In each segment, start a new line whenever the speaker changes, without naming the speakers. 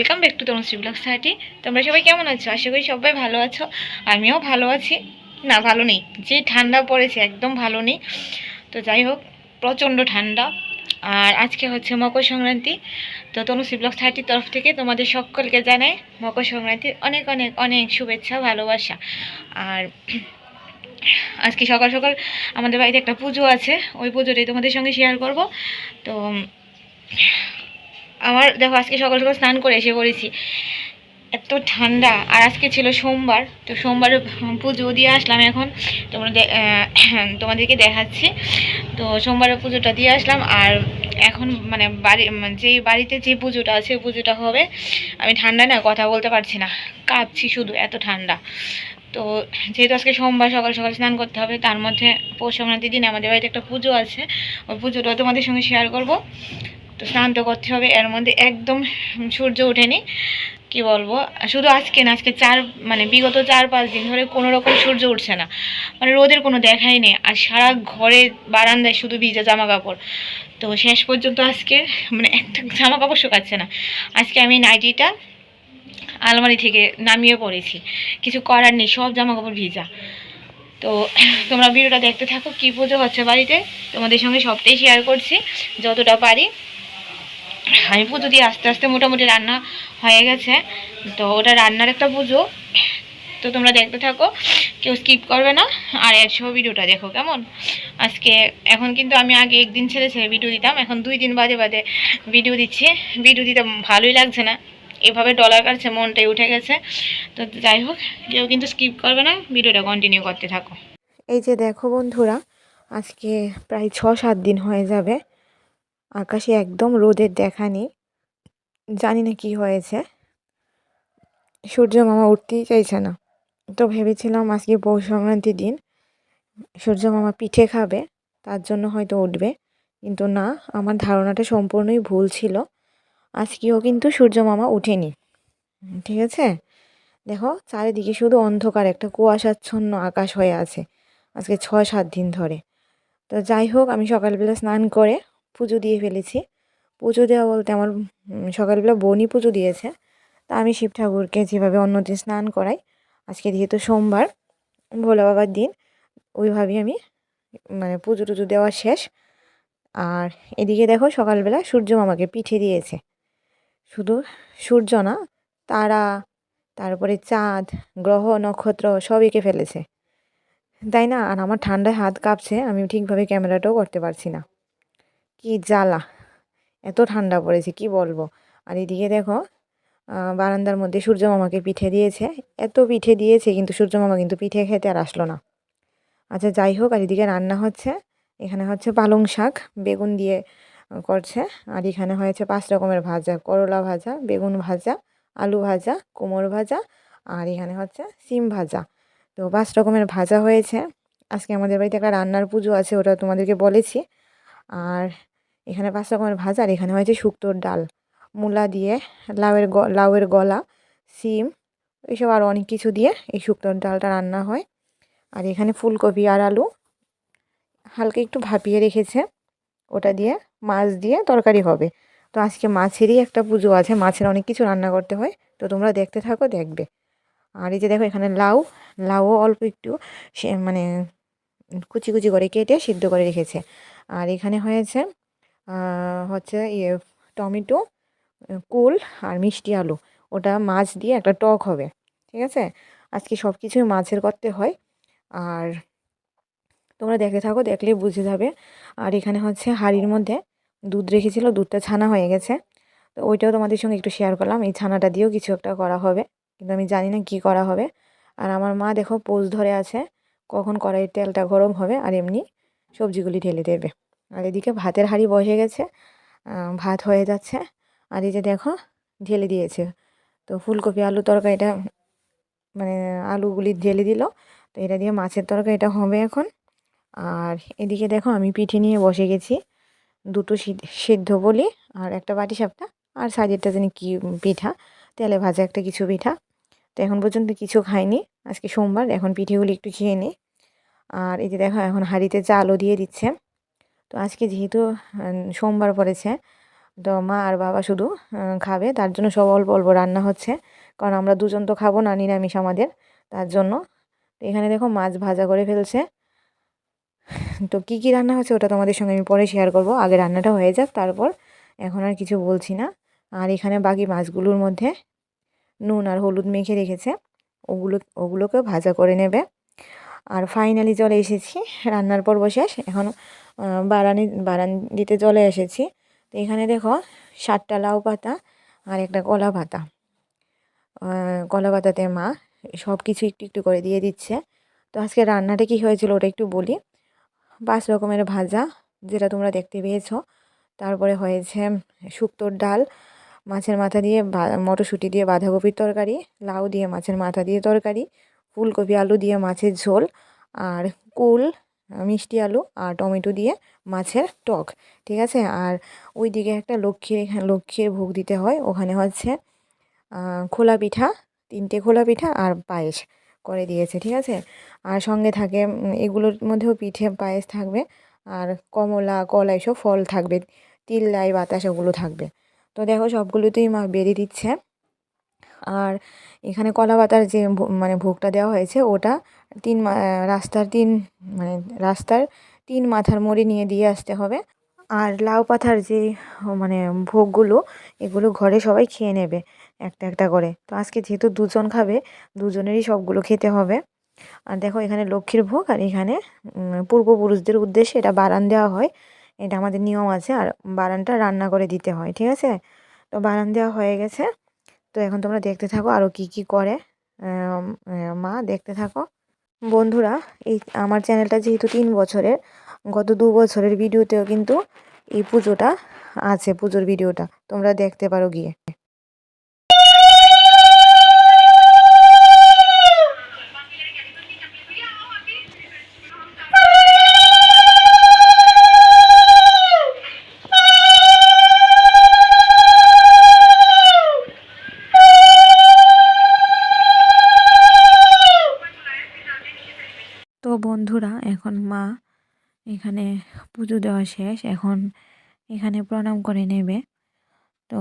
Welcome back to Tanushree blog সাইটি তোমরা সবাই কেমন আছো? আশা করি সবাই ভালো আছো। আমিও ভালো আছি। না, ভালো নেই। যে ঠান্ডা পড়েছে, একদম ভালো নেই। তো যাই হোক, প্রচণ্ড ঠান্ডা। আর আজকে হচ্ছে মকর সংক্রান্তি। তো তনুশ্রী ব্লগ সাইটির তরফ থেকে তোমাদের সকলকে জানাই মকর সংক্রান্তির অনেক অনেক অনেক শুভেচ্ছা, ভালোবাসা। আর আজকে সকাল সকাল আমাদের বাড়িতে একটা পুজো আছে। ওই পুজোটাই তোমাদের সঙ্গে শেয়ার করব। তো আমার দেখো, আজকে সকাল সকাল স্নান করে এসে পড়েছি। এত ঠান্ডা, আর আজকে ছিল সোমবার, তো সোমবারে পুজো দিয়ে আসলাম এখন। তোমরা তোমাদেরকে দেখাচ্ছি। তো সোমবারে পুজোটা দিয়ে আসলাম, আর এখন মানে বাড়ি মানে যে বাড়িতে যে পুজোটা আছে পুজোটা হবে। আমি ঠান্ডা না কথা বলতে পারছি না, কাঁপছি শুধু, এত ঠান্ডা। তো যেহেতু আজকে সোমবার, সকাল সকাল স্নান করতে হবে, তার মধ্যে পৌষ সংক্রান্তির দিন আমাদের বাড়িতে একটা পুজো আছে। ওই পুজোটাও তোমাদের সঙ্গে শেয়ার করব। তো স্নান তো করতে হবে। এর মধ্যে একদম সূর্য ওঠেনি। কি বলব? শুধু আজকে না, আজকে চার মানে বিগত চার, পাঁচ দিন ধরে কোনো রকম সূর্য উঠছে না। মানে রোদের কোনো দেখাই নেই। আর সারা ঘরে বারান্দায় শুধু ভিজা জামা কাপড় তো শেষ পর্যন্ত আজকে মানে একটা জামা কাপড় শুকাচ্ছে না। আজকে আমি নাইটিটা আলমারি থেকে নামিয়ে পড়েছি। কিছু করার নেই, সব জামা কাপড় ভিজা। তো তোমরা ভিডিওটা দেখতে থাকো। কী পুজো হচ্ছে বাড়িতে? তোমাদের সঙ্গে সবটাই শেয়ার করছি। যতটা পারি আমি পুজো দিয়ে আস্তে আস্তে মোটামুটি রান্না হয়ে গেছে, তো ওটা রান্নার একটা পুজো। তো তোমরা দেখতে থাকো, কেউ স্কিপ করবে না। আর একশো ভিডিওটা দেখো কেমন? আজকে, এখন কিন্তু আমি আগে একদিন ছেড়ে ছেড়ে ভিডিও দিতাম, এখন দুই দিন বাদে বাদে ভিডিও দিচ্ছি। ভিডিও দিতে ভালোই লাগছে না। এভাবে ডলার কাটছে, মনটাই উঠে গেছে। তো যাই হোক, কেউ কিন্তু স্কিপ করবে না। ভিডিওটা কন্টিনিউ করতে থাকো।
এই যে দেখো বন্ধুরা, আজকে প্রায় ছ সাত দিন হয়ে যাবে। আকাশে একদম রোদের দেখা নেই। জানি না কি হয়েছে। সূর্য মামা উঠতেই চাইছে না। তো ভেবেছিলাম আজকে পৌষ সংক্রান্তির দিন। সূর্য মামা পিঠে খাবে, তার জন্য হয়তো উঠবে। কিন্তু না, আমার ধারণাটা সম্পূর্ণই ভুল ছিল। আজকেও কিন্তু সূর্য মামা উঠেনি। ঠিক আছে? দেখো, চারিদিকে শুধু অন্ধকার, একটা কুয়াশাচ্ছন্ন আকাশ হয়ে আছে। আজকে ছয়, সাত দিন ধরে। তো যাই হোক, আমি সকালবেলা স্নান করে পুজো দিয়ে ফেলেছি। পুজো দেওয়া বলতে আমার সকালবেলা বোনই পুজো দিয়েছে। তা আমি শিব ঠাকুরকে যেভাবে অন্যদিন স্নান করাই, আজকে যেহেতু সোমবার, ভোলা বাবার দিন, ওইভাবেই আমি মানে পুজো টুজো দেওয়া শেষ। আর এদিকে দেখো সকালবেলা সূর্য মামাকে পিঠে দিয়েছে। শুধু সূর্য না, তারা, তারপরে চাঁদ, গ্রহ, নক্ষত্র সব এঁকে ফেলেছে। তাই না? আর আমার ঠান্ডায় হাত কাঁপছে, আমি ঠিকভাবে ক্যামেরাটাও করতে পারছি না। কি জ্বালা। এত ঠান্ডা পড়েছে, কি বলব? আর এদিকে দেখো বারান্দার মধ্যে সূর্য মামাকে পিঠে দিয়েছে। এত পিঠে দিয়েছে, কিন্তু সূর্য মামা কিন্তু পিঠে খেতে আর আসলো না। আচ্ছা যাই হোক, আর এদিকে রান্না হচ্ছে। এখানে হচ্ছে পালং শাক বেগুন দিয়ে করছে। আর এখানে হয়েছে পাঁচ রকমের ভাজা, করলা ভাজা, বেগুন ভাজা, আলু ভাজা কুমড়ো ভাজা, আর এখানে হচ্ছে সিম ভাজা। তো পাঁচ রকমের ভাজা হয়েছে। আজকে আমাদের বাড়িতে একটা রান্নার পুজো আছে, ওটা তোমাদেরকে বলেছি। আর এখানে পাঁচ রকমের ভাজা আর এখানে হয়েছে শুক্তোর ডাল। মূলা দিয়ে, লাউয়ের লাউয়ের গলা, সিম এইসব আরও অনেক কিছু দিয়ে এই শুক্তোর ডালটা রান্না হয়। আর এখানে ফুলকপি আর আলু। হালকা একটু ভাপিয়ে রেখেছে। ওটা দিয়ে মাছ দিয়ে তরকারি হবে। তো আজকে মাছেরই একটা পুজো আছে, মাছের অনেক কিছু রান্না করতে হয়। তো তোমরা দেখতে থাকো, দেখবে। আর এই যে দেখো এখানে লাউ, লাউও অল্প একটু মানে কুচি কুচি করে কেটে সিদ্ধ করে রেখেছে। আর এখানে হয়েছে হচ্ছে ইয়ে টমেটো কুল আর মিষ্টি আলু। ওটা মাছ দিয়ে একটা টক হবে, ঠিক আছে? আজকে সব কিছুই মাছের করতে হয়। আর তোমরা দেখে থাকো, দেখলেই বুঝে যাবে। আর এখানে হচ্ছে হাঁড়ির মধ্যে দুধ রেখেছিল, দুধটা ছানা হয়ে গেছে। তো ওইটাও তোমাদের সঙ্গে একটু শেয়ার করলাম। এই ছানাটা দিয়েও কিছু একটা করা হবে। কিন্তু আমি জানি না কি করা হবে। আর আমার মা দেখো পোজ ধরে আছে, কখন কড়াইয়ের তেলটা গরম হবে, আর এমনি সবজিগুলি ঢেলে দেবে। আর এদিকে ভাতের হাঁড়ি বসে গেছে ভাত হয়ে যাচ্ছে। আর এই যে দেখো, ঢেলে দিয়েছে। তো ফুলকপি আলু তরকারিটা মানে আলুগুলি ঢেলে দিল। তো এটা দিয়ে মাছের তরকারিটা হবে এখন। আর এদিকে দেখো, আমি পিঠে নিয়ে বসে গেছি। দুটো সিদ- সিদ্ধ বলি আর একটা বাটি সাপটা আর সাইডেরটা জানি কি পিঠা, তেলে ভাজা একটা কিছু পিঠা। তো এখন পর্যন্ত কিছু খাইনি, আজকে সোমবার, এখন পিঠেগুলি একটু খেয়ে নিই। আর এই যে দেখো, এখন হাঁড়িতে চালও দিয়ে দিচ্ছে। তো আজকে যেহেতু সোমবার পড়েছে, তো মা আর বাবা শুধু খাবে, তার জন্য সব অল্প অল্প রান্না হচ্ছে। কারণ আমরা দুজন তো খাব না, নিরামিষ আমাদের, তার জন্য। তো এখানে দেখো মাছ ভাজা করে ফেলছে। তো কী কী রান্না হচ্ছে ওটা তোমাদের সঙ্গে আমি পরে শেয়ার করব। আগে রান্নাটা হয়ে যাক, তারপর এখন আর কিছু বলছি না। আর এখানে বাকি মাছগুলোর মধ্যে নুন আর হলুদ মেখে রেখেছে। ওগুলো ওগুলোকে ভাজা করে নেবে। আর ফাইনালি চলে এসেছি, রান্নার পর্ব শেষ, এখন বারানি বারান দিতে চলে এসেছি। তো এখানে দেখো, সাতটা লাউ পাতা আর একটা কলা পাতা। কলা পাতাতে মা সব কিছু একটু একটু করে দিয়ে দিচ্ছে। তো আজকে রান্নাটা কী হয়েছিল ওটা একটু বলি। পাঁচ রকমের ভাজা, যেটা তোমরা দেখতে পেয়েছ। তারপরে হয়েছে শুক্তোর ডাল, মাছের মাথা দিয়ে মটরশুঁটি দিয়ে বাঁধাকপির তরকারি, লাউ দিয়ে মাছের মাথা দিয়ে তরকারি ফুলকপি, আলু দিয়ে মাছের ঝোল আর কুল, মিষ্টি আলু আর টমেটো দিয়ে মাছের টক, ঠিক আছে? আর ওই দিকে একটা লক্ষ্মীর এখানে, লক্ষ্মীর ভোগ দিতে হয়। ওখানে হচ্ছে খোলা পিঠা, তিনটে খোলা পিঠা আর পায়েস করে দিয়েছে, ঠিক আছে? আর সঙ্গে থাকে এগুলোর মধ্যেও পিঠে, পায়েস থাকবে আর কমলা, কলা এসব ফল থাকবে, তিল, লাই, বাতাস ওগুলো থাকবে। তো দেখো সবগুলোতেই মা বেরিয়ে দিচ্ছে। আর এখানে কলা পাতার যে মানে ভোগটা দেওয়া হয়েছে, ওটা তিন রাস্তার তিন মানে রাস্তার তিন মাথার মোড়ে নিয়ে দিয়ে আসতে হবে। আর লাউ পাতার যে মানে ভোগগুলো, এগুলো ঘরে সবাই খেয়ে নেবে একটা একটা করে। তো আজকে যেহেতু দুজন খাবে, দুজনেরই সবগুলো খেতে হবে। আর দেখো এখানে লক্ষ্মীর ভোগ আর এখানে পূর্বপুরুষদের উদ্দেশ্যে এটা বারান দেওয়া হয়। এটা আমাদের নিয়ম আছে, আর বারানটা রান্না করে দিতে হয়, ঠিক আছে? তো বারান দেওয়া হয়ে গেছে। তো এখন তোমরা দেখতে থাকো আরও কি কি করে। মা, দেখতে থাকো। বন্ধুরা, এই আমার চ্যানেলটা যেহেতু তিন বছরের, গত দু বছরের ভিডিওতেও কিন্তু এই পুজোটা আছে, পুজোর ভিডিওটা। তোমরা দেখতে পারো গিয়ে। এখন মা এখানে পুজো দেওয়া শেষ, এখন এখানে প্রণাম করে নেবে। তো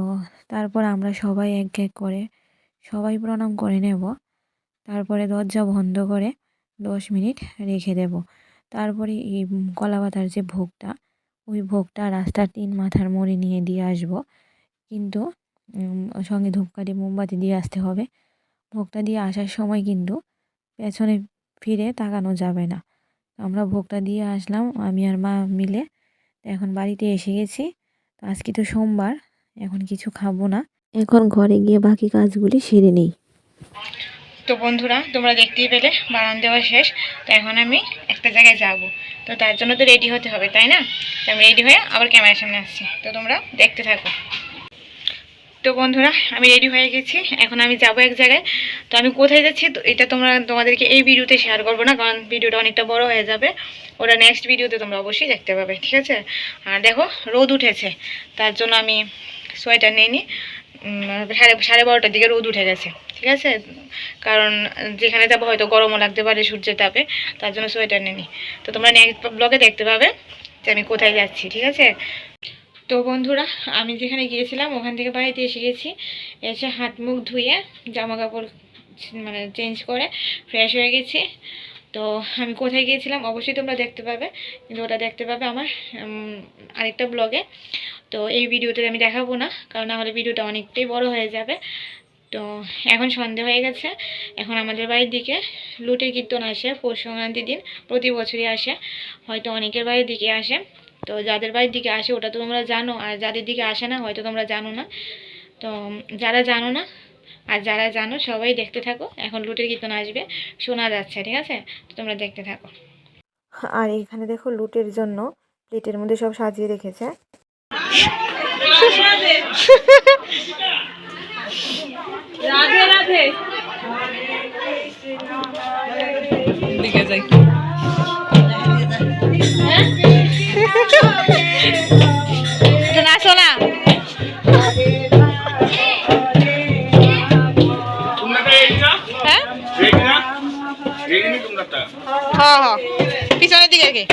তারপর আমরা সবাই এক এক করে সবাই প্রণাম করে নেব। তারপরে দরজা বন্ধ করে দশ মিনিট রেখে দেব। তারপরে এই উম কলা পাতার যে ভোগটা, ওই ভোগটা রাস্তার তিন মাথার মোড়ে নিয়ে দিয়ে আসব। কিন্তু সঙ্গে ধূপকাঠি, মোমবাতি দিয়ে আসতে হবে। ভোগটা দিয়ে আসার সময় কিন্তু পেছনে ফিরে তাকানো যাবে না। আমরা ভোগটা দিয়ে আসলাম, আমি আর মা মিলে। এখন বাড়িতে এসে গেছি। তো আজকে তো সোমবার, এখন কিছু খাব না। এখন ঘরে গিয়ে বাকি কাজগুলি সেরে নিই।
তো বন্ধুরা, তোমরা দেখতেই পেলে বারান দেওয়া শেষ। তো এখন আমি একটা জায়গায় যাব। তো তার জন্য তো রেডি হতে হবে, তাই না? আমি রেডি হয়ে আবার ক্যামেরার সামনে আসছি। তো তোমরা দেখতে থাকো। তো বন্ধুরা, আমি রেডি হয়ে গেছি। এখন আমি যাব এক জায়গায়। তো আমি কোথায় যাচ্ছি, তো এটা তোমরা তোমাদেরকে এই ভিডিওতে শেয়ার করব না, কারণ ভিডিওটা অনেকটা বড় হয়ে যাবে। ওটা নেক্সট ভিডিওতে তোমরা অবশ্যই দেখতে পাবে, ঠিক আছে? আর দেখো, রোদ উঠেছে। তার জন্য আমি সোয়েটার নিয়ে নিই সাড়ে সাড়ে বারোটার দিকে রোদ উঠে গেছে, ঠিক আছে? কারণ যেখানে যাব হয়তো গরমও লাগতে পারে, সূর্যের তাপে। তার জন্য সোয়েটার নিয়ে নিই তো তোমরা নেক্সট ব্লগে দেখতে পাবে যে আমি কোথায় যাচ্ছি, ঠিক আছে? তো বন্ধুরা, আমি যেখানে গিয়েছিলাম, ওখান থেকে বাড়িতে এসে গেছি। এসে হাত মুখ ধুয়ে জামা কাপড় মানে চেঞ্জ করে ফ্রেশ হয়ে গেছি। তো আমি কোথায় গিয়েছিলাম? অবশ্যই তোমরা দেখতে পাবে। কিন্তু ওটা দেখতে পাবে আমার আরেকটা ব্লগে তো এই ভিডিওতে আমি দেখাবো না, কারণ নাহলে ভিডিওটা অনেকটাই বড় হয়ে যাবে। তো এখন সন্ধে হয়ে গেছে। এখন আমাদের বাড়ির দিকে লুটের কীর্তন আসে পৌষ সংক্রান্তির দিন, প্রতি বছরই আসে। হয়তো অনেকের বাড়ির দিকে আসে। তো যাদের বাড়ির দিকে আসে ওটা তো তোমরা জানো আর যাদের দিকে আসে না হয়তো তোমরা জানো না। তো যারা জানো না আর যারা জানো সবাই দেখতে থাকো। এখন লুটের কীর্তন আসবে শোনা যাচ্ছে ঠিক আছে? তো তোমরা দেখতে থাকো।
আর এখানে দেখো লুটের জন্য প্লেটের মধ্যে সব সাজিয়ে রেখেছে।
রাধে রাধে। দিকে যাই।
হ্যাঁ হ্যাঁ। পিছনের দিকে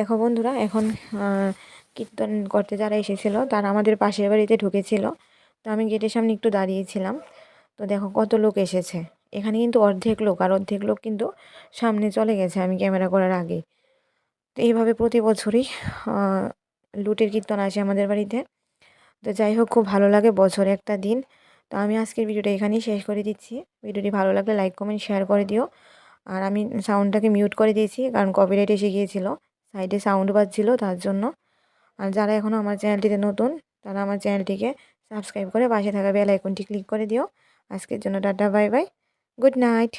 দেখো
বন্ধুরা, এখন কীর্তন করতে যারা এসেছিল, তারা আমাদের পাশের বাড়িতে ঢুকেছিল। তো আমি গেটের সামনে একটু দাঁড়িয়েছিলাম। তো দেখো কত লোক এসেছে। এখানে কিন্তু অর্ধেক লোক, আর অর্ধেক লোক কিন্তু সামনে চলে গেছে আমি ক্যামেরা করার আগে। তো এইভাবে প্রতি বছরই লুটের কীর্তন আসে আমাদের বাড়িতে। তো যাই হোক, খুব ভালো লাগে বছরে একটা দিন। তো আমি আজকের ভিডিওটা এখানেই শেষ করে দিচ্ছি। ভিডিওটি ভালো লাগলে লাইক, কমেন্ট, শেয়ার করে দিও। আর আমি সাউন্ডটাকে মিউট করে দিয়েছি, কারণ কপিরাইট এসে গিয়েছিল। সাইডে সাউন্ড বাজছিল তার জন্য। আর যারা এখনও আমার চ্যানেলটিতে নতুন, তারা আমার চ্যানেলটিকে সাবস্ক্রাইব করে পাশে থাকা বেল আইকনটি ক্লিক করে দিও। আজকের জন্য tata, bye bye. Good night.